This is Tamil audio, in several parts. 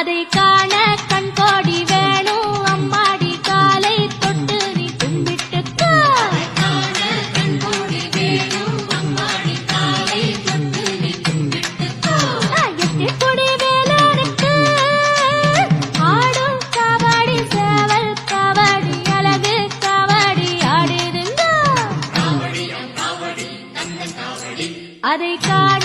அதை காண கண் கோடி வேணும். அம்மாடி காலை தொட்டு நீ கும்பிட்டுக்கோ. எட்டு வேலனுக்கு ஆடும் கபடி சேவல் கபடி அழகு கபடி ஆடிருந்தோ அதை காண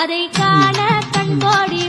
அதை காண கண்கோடி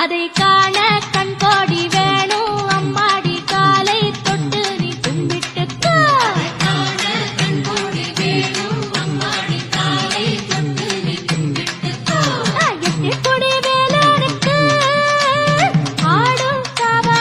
அதை காண கண்